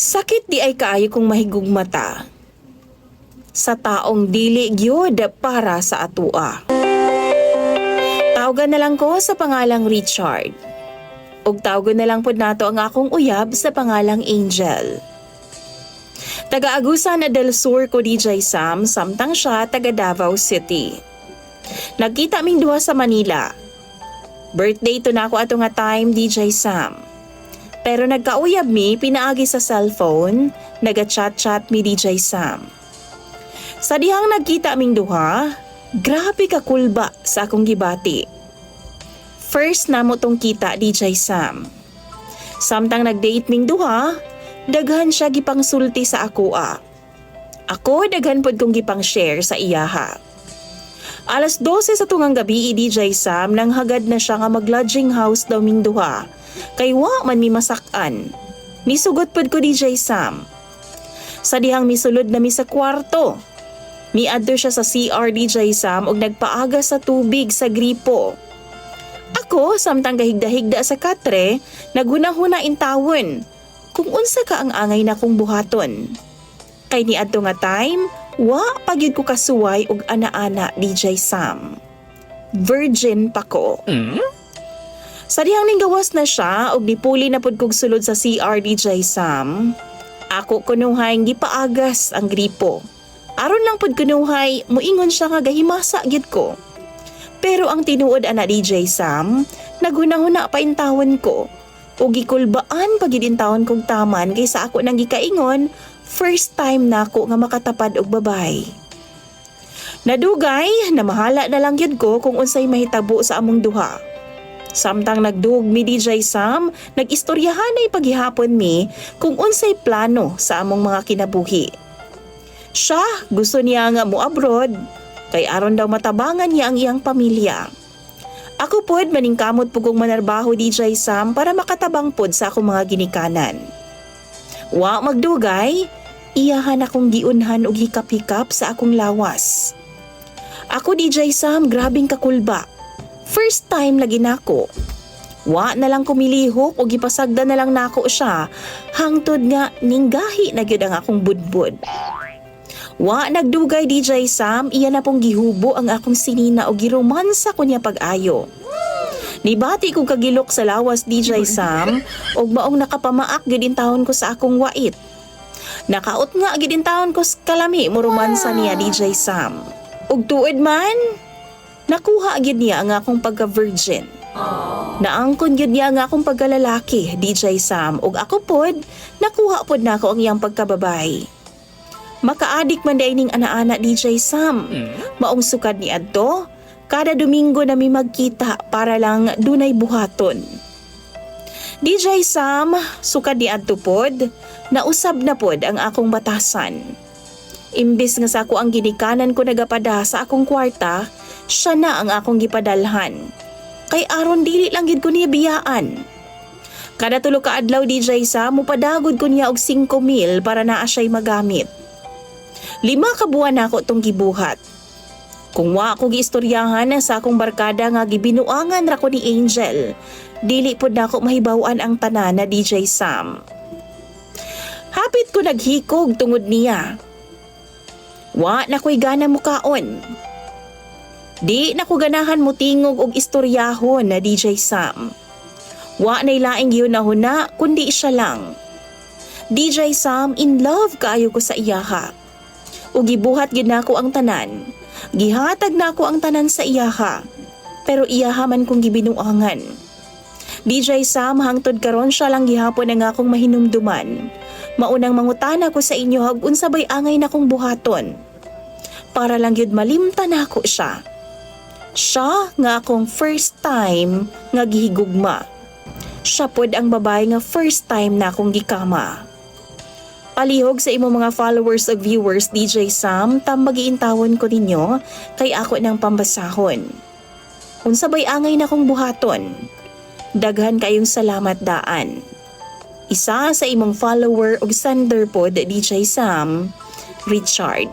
Sakit di ay kaayo kong mahigugmata sa taong dili gyud para sa atua. Tawgan na lang ko sa pangalang Richard. Ug tawgon na lang pod nato ang akong uyab sa pangalang Angel. Taga-Agusan na del Sur ko DJ Sam, samtang siya taga Davao City. Nagkita ming duha sa Manila. Birthday to na ako ato nga time DJ Sam. Pero nagkauyab mi pinaagi sa cellphone, naga-chat-chat mi DJ Sam. Sa dihang nagkita ming duha, grabe ka kulba sa akong gibati. First na mo tong kita DJ Sam. Samtang nag-date ming duha, daghan siya gipang sulti sa ako ah. Ako daghan pod kong gipang share sa iyaha. Alas 12 sa tungang gabi DJ Sam nang hagad na siya nga mag-lodging house daw ming duha. Kay wa man mi masakan. Misugot pod ko DJ Sam. Sa dihang misulod na mi sa kwarto. Miadto siya sa CR DJ Sam ug nagpaaga sa tubig sa gripo. Ako, samtang gahigda-higda sa katre, naghunahuna intawon. Kung unsa ka ang angay na kong buhaton. Kay ni adto nga time, wa pagyud ko kasuway og ana-ana DJ Sam. Virgin pa ko. Sa dihang ning gawas na siya og nipuli na pud kog sulod sa CR DJ Sam. Ako kunuhay gipaagas ang gripo. Aron lang pud kunuhay, muingon siya nga gahimasa gyud ko. Pero ang tinuod ana DJ Sam, naghunahuna pa intawon ko. O gikulbaan pag intawon kong taman kaysa ako nang gikaingon, first time na ako nga makatapad og babay. Nadugay, namahala na lang yun ko kung unsay mahitabo sa among duha. Samtang nagdug mi DJ Sam, nag-istoryahan ay paghihapon mi kung unsay plano sa among mga kinabuhi. Siya, gusto niya nga mo abroad, kay aron daw matabangan niya ang iyang pamilya. Ako pod maningkamot pugong manarbaho DJ Sam para makatabang pod sa akong mga ginikanan. Wa magdugay, iyahan akong giunhan og hikap-hikap sa akong lawas. Ako DJ Sam, grabing kakulba. First time lagi nako. Wa na lang kumilihok o gipasagda na lang nako siya hangtod nga ninggahi na gyud ang akong budbud. Wa nagdugay DJ Sam, iya na pong gihubo ang akong sinina o giromansa ko niya pag-ayo. Nibati ko kagilok sa lawas DJ Sam og maong nakapamaak gid taon ko sa akong wait. Nakaot nga gid taon ko sa kalami mo romansa niya DJ Sam. Ug tuod man, nakuha gid niya ang akong pagka-virgin. Naangkon gid niya nga akong pagkalalaki, DJ Sam, ug ako pod, nakuha pod nako ang iyang pagkababay. Makaadik man day ning ana-ana DJ Sam. Maong sukad ni adto, kada Domingo na mi magkita para lang dunay buhaton. DJ Sam, sukad ni adto pod, nausab na pod ang akong batasan. Imbis nga sa ako ang ginikanan ko nagapada sa akong kwarta, siya na ang akong gipadalhan. Kay aron dili lang gid ko niya biyaan. Kada tulo ka adlaw DJ sa mupadagod ko niya og 5 mil para naa siya'y magamit. Lima ka buwan na ako tong gibuhat. Kung wa ako giistoryahan sa akong barkada nga gibinuangan ra ko ni Angel, dili pod na ako mahibawan ang tanan na DJ Sam. Hapit ko naghikog tungod niya. Wa na ko'y gana mukaon. Di na ko ganahan mo tingog og istoryahon na DJ Sam. Wa na ilaing yun na huna, kundi siya lang. DJ Sam, in love kaayo ko sa iyaha. O gibuhat gid nako ang tanan. Gihatag nako ang tanan sa iyaha. Pero iyaha man kong gibinuangan. DJ Sam, hangtod karon siya lang gihapon ang akong mahinumduman. Maunang mangutana ko sa inyo hag unsabay angay na kong buhaton. Para lang yun malimta na ako siya. Siya nga akong first time nga gihigugma. Siya pod ang babae nga first time na akong gikama. Palihog sa imo mga followers o viewers DJ Sam, tambagiintawon ko ninyo kay ako ng pambasahon. Unsa bay angay na kong buhaton. Daghan kayong salamat daan. Isa sa imong follower og sender pod DJ Sam, Richard.